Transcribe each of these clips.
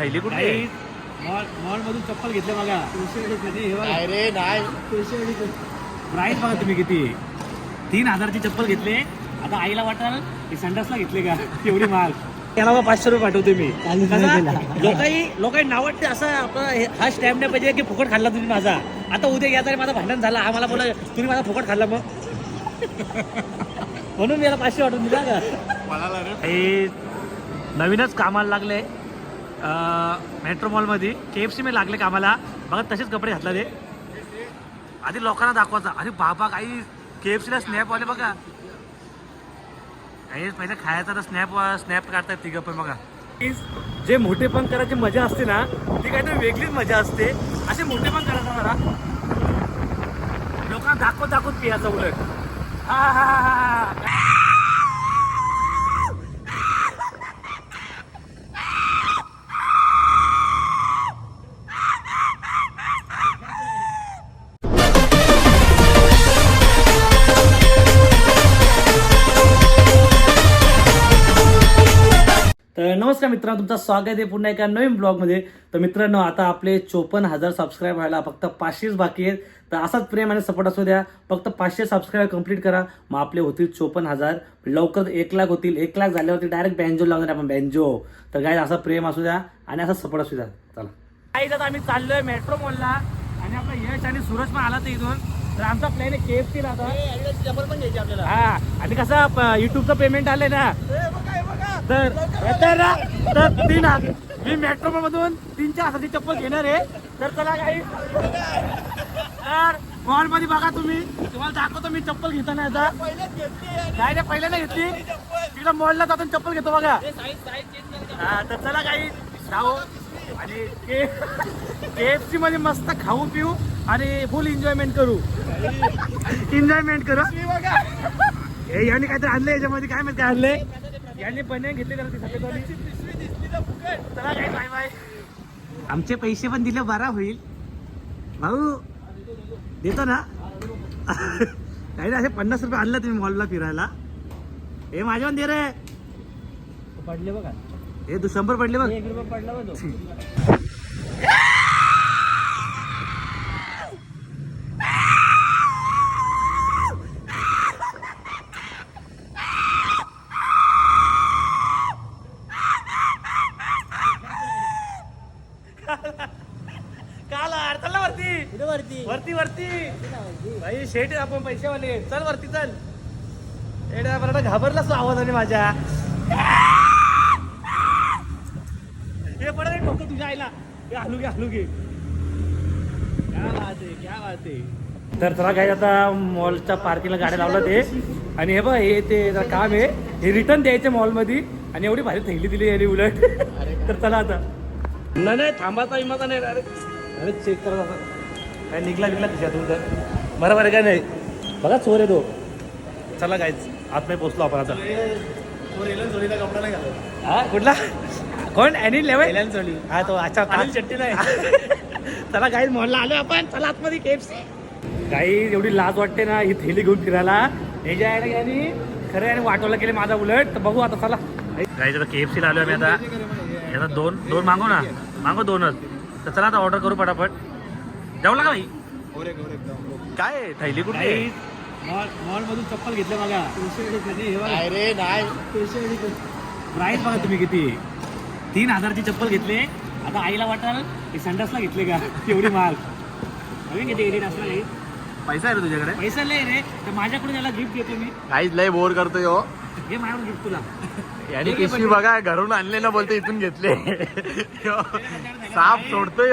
थैली कुठे आहे? मॉल मॉल मधून चप्पल घेतले बघा. नाही रे नाही. प्राईस बघा तुम्ही किती. तीन हजारची चप्पल घेतले. आता आईला वाटाल की संडासला घेतले का? एवढी माल. त्याला बा पाचशे रुपये पाठवते मी. लोकांनी लोकांनी नाव वाटते असं आपलं हे- हा स्टॅम्प नाही पाहिजे की फुकट खाल्ला तुम्ही माझा. आता उद्या या तरी माझा भांडण झाला. हा मला बोला तुम्ही माझा फुकट खाल्ला मग. म्हणून मी याला पाचशे वाटून दिला का? हे नवीनच कामाला लागले. मेट्रो मॉलमध्ये के एफ सी मी लागले कामाला. बघा तसेच कपडे घातला ते. आधी लोकांना दाखवायचा. अरे बाबा काही के एफ सीला स्नॅप आले बघा. काही पहिले खायचा तर स्नॅप स्नॅप काढतात तिघं पण बघा. जे मोठेपण करायची मजा असते ना ती काहीतरी वेगळीच मजा असते. असे मोठेपण करायचं मला लोकांना दाखवत दाखवत पियाचं उलट. हा हा हा हा. नमस्कार मित्रांनो तुमचं स्वागत आहे पुन्हा एका नवीन ब्लॉगमध्ये. तर मित्रांनो आता आपले चोपन्न हजार सबस्क्राईब व्हायला फक्त पाचशेच बाकी आहेत. तर असाच प्रेम आणि सपोर्ट असू द्या. फक्त पाचशे सबस्क्राईब कंप्लीट करा. मग आपले होतील चोपन्न हजार. लवकर एक लाख होतील. एक लाख झाल्यावरती डायरेक्ट बँजो लावणार आपण बँजो तर काय असा प्रेम असू द्या आणि असा सपोर्ट असू द्या. चला. काही आता आम्ही चाललोय मेट्रो मॉलला आणि आपलं यश आणि सूरज पण आला तर इथून. तर आमचा प्लॅन आहे केएफ सी आता. चप्पल पण घ्यायची आपल्याला. हा. आणि कसं युट्यूबचं पेमेंट आलंय ना. तर तर तीन हात. मी मेट्रो मधून तीन चार हाताची चप्पल घेणार आहे. तर चला काही तर मॉलमध्ये बघा तुम्ही. तुम्हाला दाखवतो मी चप्पल घेताना आता नाही नाही पहिल्यांदा घेतली. तिला मॉलला जातो चप्पल घेतो बघा. हा तर चला काही जाऊ. आणि के एफ सी मध्ये मस्त खाऊ पिऊ आणि फुल एन्जॉयमेंट करू. एन्जॉयमेंट करू. हे यांनी काहीतरी आणलंय याच्यामध्ये. काय माहिती काय आणलंय? यांनी बने घेतले जरा ती सफेदवाली चला काय बाय बाय आमचे पैसे पण दिले बरा होईल. भाऊ देतो ना. काही नाही असे पन्नास रुपये आणलं तुम्ही मॉलला फिरायला. हे माझ्या पण दे रे. पडले बघा. हे तू शंभर पडले बघ पडला काल चल ना वरती. कुठे वरती. वरती वरती. भाई शेट आपण पैसेवाले चल वरती चल. एडा बरं घाबरलास तू आवाजाने माझ्या. हे पडत आहे ठोकं तुझ्या आईला. हे हलू घे हलू घे. क्या बात आहे क्या बात आहे. तर चला काय आता मॉलच्या पार्किंगला गाड्या लावलं ते आणि हे बघ हे ते काम आहे. हे रिटर्न द्यायचे मॉलमध्ये आणि एवढी भारी थैली दिली याने उलट. तर चला आता. नाही नाही थांबाचा विमाचा नाही. अरे अरे चेक करा आता. काय निघला निघला तिच्यातून तर. बरोबर आहे का नाही. बघा चोर आहे तो. चला काय आतमध्ये पोचलो आपण आता. कपडा नाही घालत. हा कुठला? कोण? अनिल लेवल चोली हा तो अच्छा अनिल शेट्टी नाही. चला काही मॉलला आलो आपण. चला आतमध्ये केएफसी काही एवढी लाज वाटते ना ही थैली घेऊन फिरायला. हे जे आहे ना खरं आणि वाटवलं केले माझा उलट. तर बघू आता चला. काही आता केएफसीला आलो आम्ही आता. आता दोन दोन मागो ना. मागो दोनच. तर चला आता ऑर्डर करू पटापट. जेवला का भाई. काय? थैली कुठे आहे? मॉल मॉल मधून चप्पल घेतले बघा. नाही प्राईस बघा तुम्ही किती तीन हजारची चप्पल घेतले. आता आईला वाटाल की संडासला घेतले का? एवढी माल. नवीन किती एडिट असला काही पैसा आहे रे तुझ्याकडे? पैसा लय रे. तर माझ्याकडून याला गिफ्ट देतो मी. काहीच लय बोर करतोय हो. हे माझ्याकडून गिफ्ट तुला. याने पिशवी बघा घरून आणले ना बोलते इथून घेतले. यो, साप सोडतोय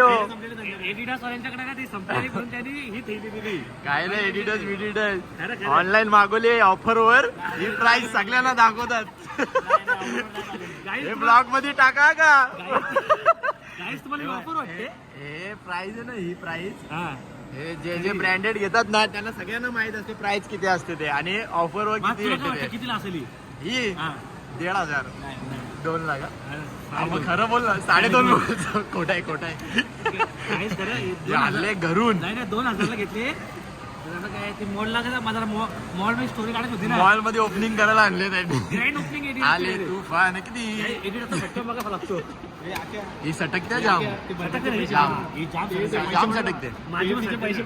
एडिडास वाल्यांच्याकडे ना ती संपलेली म्हणून त्यांनी ही थैली दिली काय नाही एडिटर्स विडिटर्स. ऑनलाईन मागवले ऑफर वर ही प्राइस सगळ्यांना दाखवतात. हे ब्लॉगमध्ये टाका का? गाईस तुम्हाला ऑफर वाटते? हे प्राइस आहे ना ही प्राइस हा. हे जे जे ब्रँडेड घेतात ना त्यांना सगळ्यांना माहीत असते प्राइस किती असते ते. आणि ऑफर वर किती तुला काय भेटते वाटतं? ते. कितीला असेल ही? ही हा. दीड हजार. नाही, नाही. दोन लाख. हा? हा. मग खरं बोल ना साडेदोन खोट आहे खोट आहे. काहीच खरं, हे दोन हजार- आणले घरून. नाही नाही दोन हजारला घेतले. तर आता काय ते मॉलला कसं माझा मॉलमध्ये स्टोरी काढत होती ना. मॉलमध्ये ओपनिंग करायला आणले त्यांनी ग्रँड ओपनिंग आले तुफान किती? एडिट आता भेटतो बघा लागतो. ही सटकते जाम. जाम. जाम सटकते. माझे पण पैसे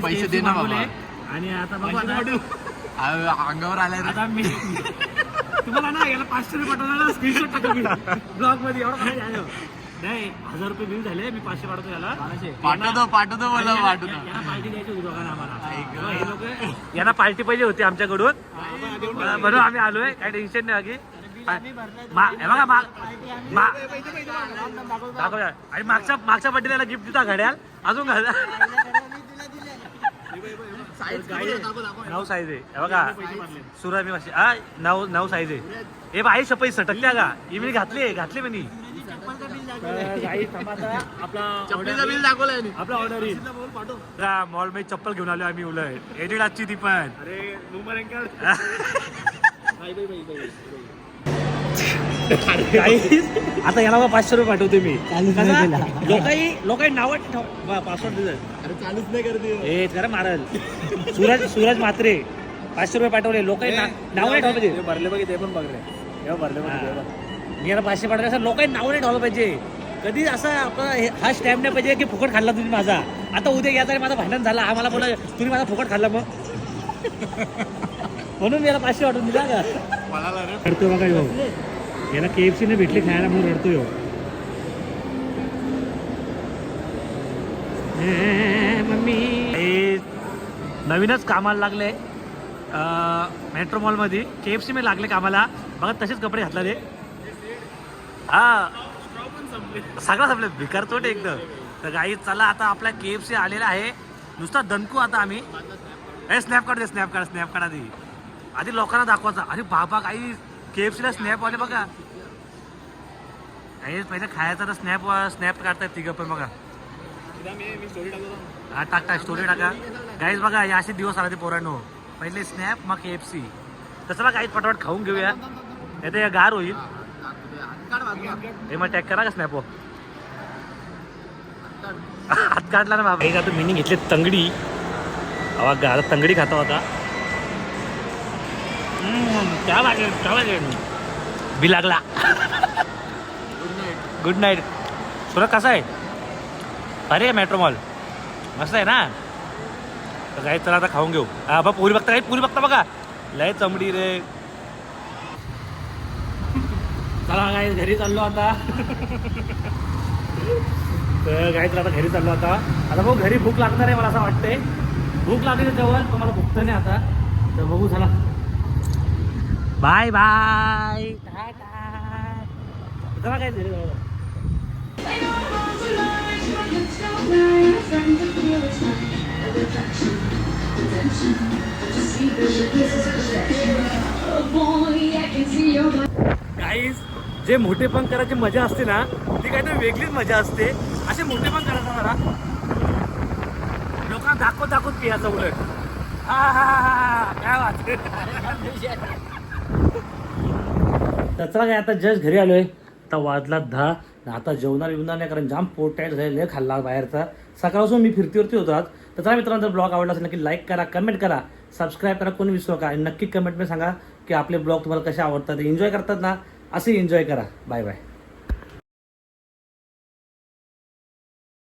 पैसे दे ना बाबा. आणि आता बघू आता अंगावर आलाय रे. आता मी तुम्हाला ना याला पाचशे रुपये पाठवला ना स्क्रीनशॉट टाकतो मी ब्लॉगमध्ये एवढं काय झालं नाही हजार रुपये बिल झाले मी पाचशे पाठवतो याला. पाठवतो पाठवतो मला पाठवतो. यांना पार्टी द्यायची होती दोघांना आम्हाला. हे लोक यांना पार्टी पाहिजे होती आमच्याकडून. म्हणून आम्ही आलोय. काही टेन्शन नाही बाकी मा- हे बघा मागच्या मागच्या बड्डेला गिफ्ट दिला घड्याल. अजून घाल. नऊ साईज आहे. हे बघा. सुरा मी भाषे हा नऊ नऊ साईज आहे. हे बाई सपई सटकल्या का ही मी घातली घातली मी आपला चपलीचं बिल दाखवलंय यांनी. आपला ऑर्डर येईल. मॉलमध्ये चप्पल घेऊन आलो आम्ही उलट. एडिडासची ती पण. आता याला बा पाचशे रुपये पाठवते मी. लोकांनी लोकांनी नाव पासवर्ड दिलं. अरे चालूच नाही करते हे. खरं मारल. सूरज सूरज म्हात्रे. पाचशे रुपये पाठवले. लोकांनी नाव नाही ठेवलं. पाहिजे भरले बघ ते पण रे. तेव्हा भरले बघ ते बघ. मी याला पाचशे पाठवले. असं लोकांनी नाव नाही ठेवलं पाहिजे. कधी असं आपला हे- स्टॅम्प नाही पाहिजे की फुकट खाल्ला तुम्ही माझा. आता उद्या या तरी माझा भांडण झाला. मला बोला तुम्ही माझा फुकट खाल्ला मग. म्हणून मी याला पाचशे वाटून दिला का. रडतो बघा याला के एफ सीने भेटले खायला म्हणून रडतोय हो. Yo mummy. नवीनच कामाला लागले. मेट्रो मॉलमध्ये के एफ सी मध्ये लागले कामाला. बघा तसेच कपडे घातला रे हा. सगळं संपले. भिकार तोट एकदम. तर गाई चला आता आपला के एफ सी आलेला आहे. नुसता दणकू आता आम्ही. ए स्नॅप काढ दे स्नॅप काढ स्नॅप काढ आधी. आधी लोकांना दाखवायचा. अरे बाबा काही के एफ सीला स्नॅप आले बघा. काही पहिले खायचं तर स्नॅप स्नॅप काढतात तिघं पण बघा. हा टाक टाक स्टोरी टाका. गाईज बघा या असे दिवस आला ते पोरांनो. पहिले स्नॅप मग के एफ सी तसं गाईज पटापट खाऊन घेऊया. नाही तर गार होईल. हे मग टॅग करा का स्नॅप हात काढला ना बाबा. एक आता मिनी घेतले तंगडी. अवा गार तंगडी खाता होता. क्या लागेल बी लागला. गुड नाईट सुरत कसा आहे? अरे मेट्रो मॉल मस्त आहे ना? तर काय चला आता खाऊन घेऊ. हा बा पुरी बघता काय पुरी बघता बघा. लय चमडी रे. चला काय घरी चाललो आता. तर काय तर आता घरी चाललो आता. आता बघू घरी भूक लागणार आहे मला असं वाटतंय. भूक लागली जवळ पण मला भूक तर नाही आता. तर बघू चला. Bye bye. काय घरी गाईज जे मोठेपण करायची मजा असते ना ती काहीतरी वेगळीच मजा असते. असे मोठेपण करायचं जरा. लोकांना दाखवत दाखवत पियाचं उलट. हा हा हा, हा काय वाटत कचरा काय आता जस्ट घरी आलोय. आता वाजला दहा. आता जेवणार बिवणार नाही कारण जाम पोट टाईट झाले लय खाल्ला बाहेरचा. सकाळपासून मी फिरतीवरती होतात तर चला मित्रांनो जर ब्लॉग आवडला असेल नक्की लाईक करा कमेंट करा. सबस्क्राईब करा कोणी विसरू नका. आणि नक्की कमेंटमध्ये सांगा की आपले ब्लॉग तुम्हाला कसे आवडतात. एन्जॉय करतात ना असे एन्जॉय करा. Bye bye